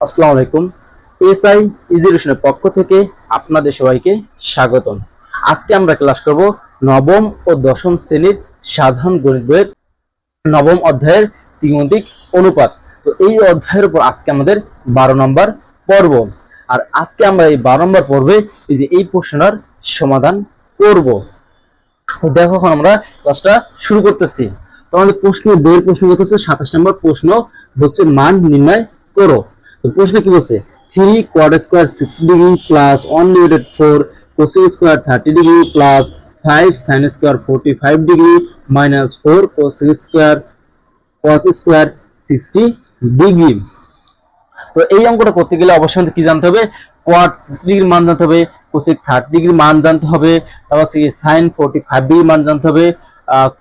আসসালামু আলাইকুম। এসআই ইজিরেশনের পক্ষ থেকে আপনাদের সবাইকে স্বাগতম। আজকে আমরা ক্লাস করব নবম ও দশম শ্রেণির সাধারণ গণিত বইয়ের নবম অধ্যায়ের ত্রিমুতিক অনুপাত। তো এই অধ্যায়ের উপর আজকে আমাদের বারো নম্বর পর্ব। আর আজকে আমরা এই বারো নম্বর পর্বে এই যে এই প্রশ্নটার সমাধান করব। দেখো এখন আমরা ক্লাসটা শুরু করতেছি। তো আমাদের প্রশ্ন, বইয়ের প্রশ্ন করতেছে সাতাশ নম্বর প্রশ্ন হচ্ছে মান নির্ণয় করো। তো প্রশ্ন কি বলছে? থ্রি কোয়ার square six degree plus one divided four cosec square thirty degree plus five sine square forty five degree minus four cosec square cos square sixty degree তো এই অঙ্কটা করতে গেলে অবশ্যই আমাদের কি জানতে হবে? কোয়াট সিক্স ডিগ্রির মান জানতে হবে কোসিক থার্টি ডিগ্রির মান জানতে হবে, তারপর সাইন ফোরটি ফাইভ ডিগ্রির মান জানতে হবে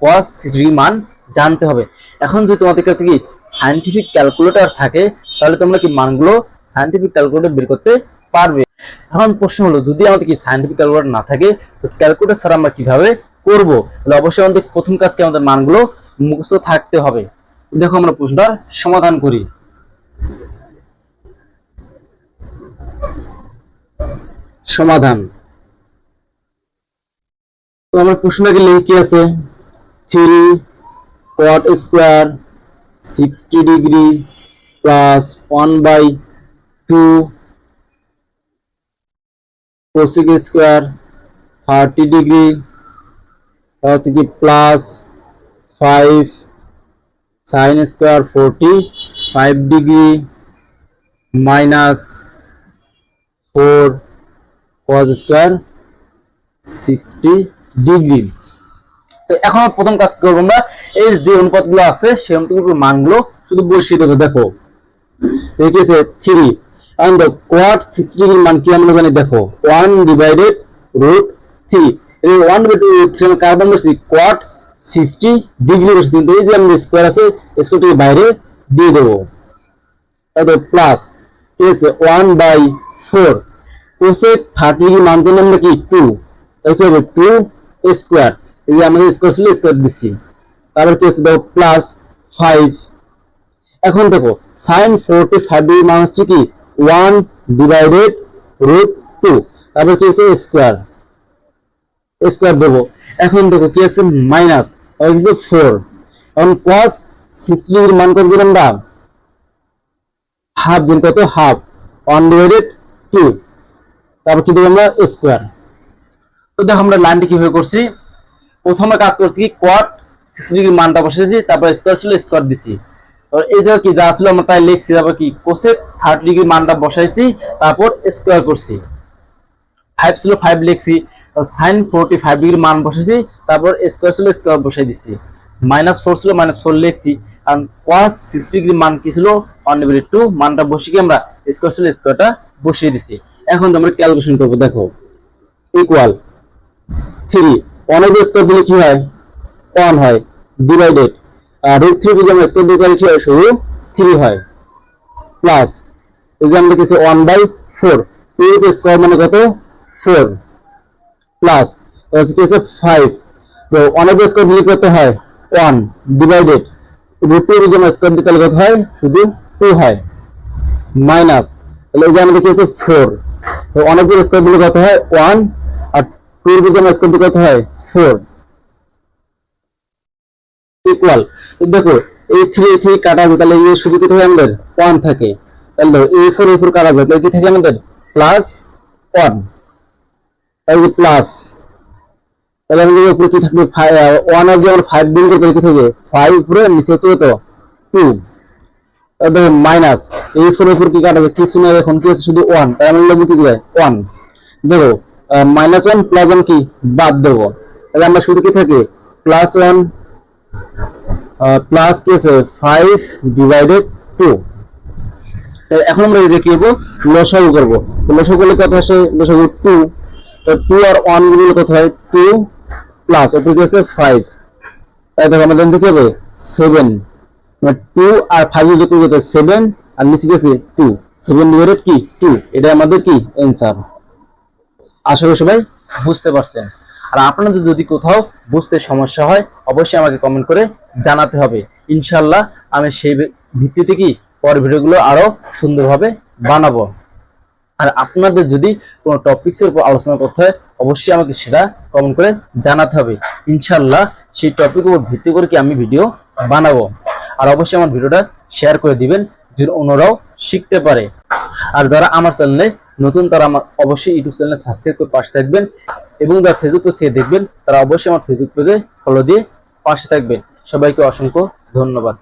কস সিক্স ডিগ্রির মান জানতে হবে। এখন যদি তোমাদের কাছে কি সাইন্টিফিক ক্যালকুলেটর থাকে তাহলে তোমরা কি মানগুলো সাইন্টিফিক ক্যালকুলেটর বের করতে পারবে? এখন প্রশ্ন হলো, যদি আমাদের কি সাইন্টিফিক ক্যালকুলেটর না থাকে, তো ক্যালকুলেটর ছাড়া আমরা কীভাবে করব? তাহলে অবশ্যই আমাদের প্রথম কাজকে আমাদের মানগুলো মুখস্থ থাকতে হবে। দেখো আমরা প্রশ্নটার সমাধান করি। সমাধান। তো আমার প্রশ্নটাকে লিখে, কি আছে? Three cot square, sixty degree plus one by two cosec square thirty degree হচ্ছে কি plus five sine square forty five degree minus four cos square sixty degree তো এখন প্রথম কাজ করব আমরা। এই যে অনুপাতগুলো আছে সেই অনুপাতগুলোর মানগুলো শুধু বসিয়ে দেবো, দেখো। লিখেছে থ্রি and the quad 60 ডিগ্রির মান কি আমরা জানি দেখো 1 ডিভাইডেড রুট 3 এই 1 ডিভাইডেড 3 আমরা কার্বন বসি quad 60 ডিগ্রি বসি কিন্তু এই যে আমরা স্কয়ার আছে স্কয়ারটাকে বাইরে দিয়ে দেবো। তারপর প্লাস আছে 1 বাই 4 কোসেক 30 ডিগ্রি মান জানি আমরা কি? 2 তাই কি হবে? 2 স্কয়ার এই যে আমাদের স্কয়ার ছিল স্কয়ার দিচ্ছি। তারপর কি আছে দেখো প্লাস 5 এখন দেখো সাইন ফোরটি ফাইভ ডিগ্রি মান হচ্ছে কি? ওয়ান ডিভাইডেড রুট টু তারপর কি আছে? স্কোয়ার স্কোয়ার দেবো। এখন দেখো, কি আছে? মাইনাস ফোর এখন কস সিক্স ডিগ্রির মান কত দিলাম আমরা? হাফ দিন কত? হাফ ওয়ান ডিভাইডেড টু তারপর কি দেবো আমরা? স্কোয়ার তো দেখো, আমরা লাইনটি কীভাবে করছি? প্রথমে কাজ করছি কি কোয়াট সিক্স ডিগ্রি মানটা বসেছি তারপর স্কোয়ার ছিল স্কোয়ার দিছি। এই জায়গায় কি যা ছিল আমরা তাই লিখছি, তারপর কি কোসেক থার্ড ডিগ্রি মানটা বসাইছি, তারপর স্কোয়ার করছি। ফাইভ ছিল ফাইভ লিখছি সাইন ফোরটি ফাইভ ডিগ্রি মান বসাইছি, তারপর স্কোয়ার ছিল স্কোয়ার বসাই দিছি। মাইনাস ফোর ছিল মাইনাস ফোর লিখছি, কারণ কোয়াস সিক্স ডিগ্রি মান কি ছিল ওয়ান ডিভাইডেড টু মানটা বসিয়ে আমরা স্কোয়ার ছিল স্কোয়ারটা বসিয়ে দিছি। এখন আমরা ক্যালকুলেশন করব, দেখো ইকুয়াল থ্রি ওয়ান স্কোয়ার দিলে কি হয়? ওয়ান হয় ডিভাইডেড রুট থ্রি বুঝে আমরা স্কোয়ার দিলে কি হয় শুধু থ্রি হয়। প্লাস এই যে কিছু one by four two square মানে কত? ফোর প্লাস কি আছে ফাইভ তো অফ স্কোয়ার দিলে কত হয়? ওয়ান ডিভাইডেড রুট টু বুঝে আমরা স্কোয়ার দিলে কত হয়? শুধু টু হয়। মাইনাস তাহলে এই যে কি আছে ফোর তো অফ স্কোয়ার দিলে কত হয়? ওয়ান আর টু বুঝে আমরা স্কোয়ার দিলে কত হয়? ফোর ইকুয়াল দেখো, এই থ্রি থ্রি কাটা যায় তাহলে এই শুধু কি থাকে আমাদের? ওয়ান থাকে। তাহলে দেখো এই ফোর এই ফোর কাটা যায় তাহলে কি থাকে আমাদের? প্লাস ওয়ান তাহলে প্লাস তাহলে আমাদের উপরে কি থাকবে? ওয়ান আর যে আমরা ফাইভ গুণ করতে কি থাকবে? ফাইভ উপরে, নিচে হচ্ছে কত? টু দেখো মাইনাস এই ফোর উপর কি কাটা যায় কিছু না এখন, কি আছে? শুধু ওয়ান তাই আমরা লিখব কি যায় ওয়ান দেখো মাইনাস ওয়ান প্লাস ওয়ান কি? বাদ দেবো। তাহলে আমরা শুধু কি থাকে? প্লাস ওয়ান প্লাস কি আছে ফাইভ ডিভাইডেড টু এখন আমরা এই যে কি করব? লসাগু করব। লসাগু করলে কত আসে? লসাগু টু টু আর ওয়ানগুলো কত হয়? টু প্লাস ওপরে কি ফাইভ তাই দেখো আমাদের কি হবে? সেভেন টু আর ফাইভ যোগ করব সেভেন আর নিচে গেছে টু সেভেন ডিভাইডেড কি? টু এটা আমাদের কি? অ্যান্সার আশা করি সবাই বুঝতে পারছেন। আর আপনাদের যদি কোথাও বুঝতে সমস্যা হয়, অবশ্যই আমাকে কমেন্ট করে জানাতে হবে। ইনশাল্লাহ আমি সেই ভিত্তিতে কি পরের ভিডিওগুলো আরও সুন্দরভাবে বানাবো। আর আপনাদের যদি কোনো টপিকসের উপর আলোচনা করতে হয়, অবশ্যই আমাকে সেটা কমেন্ট করে জানাতে হবে। ইনশাল্লাহ সেই টপিক উপর ভিত্তি করে কি আমি ভিডিও বানাবো। আর অবশ্যই আমার ভিডিওটা শেয়ার করে দিবেন, যেন অন্যরাও শিখতে পারে। আর যারা আমার চ্যানেলে নতুন তারা আমার অবশ্যই ইউটিউব চ্যানেলে সাবস্ক্রাইব করে পাশে থাকবেন এবং যারা ফেসবুক পেজ থেকে দেখবেন, তারা অবশ্যই আমার ফেসবুক পেজে ফলো দিয়ে পাশে থাকবেন। সবাইকে অসংখ্য ধন্যবাদ।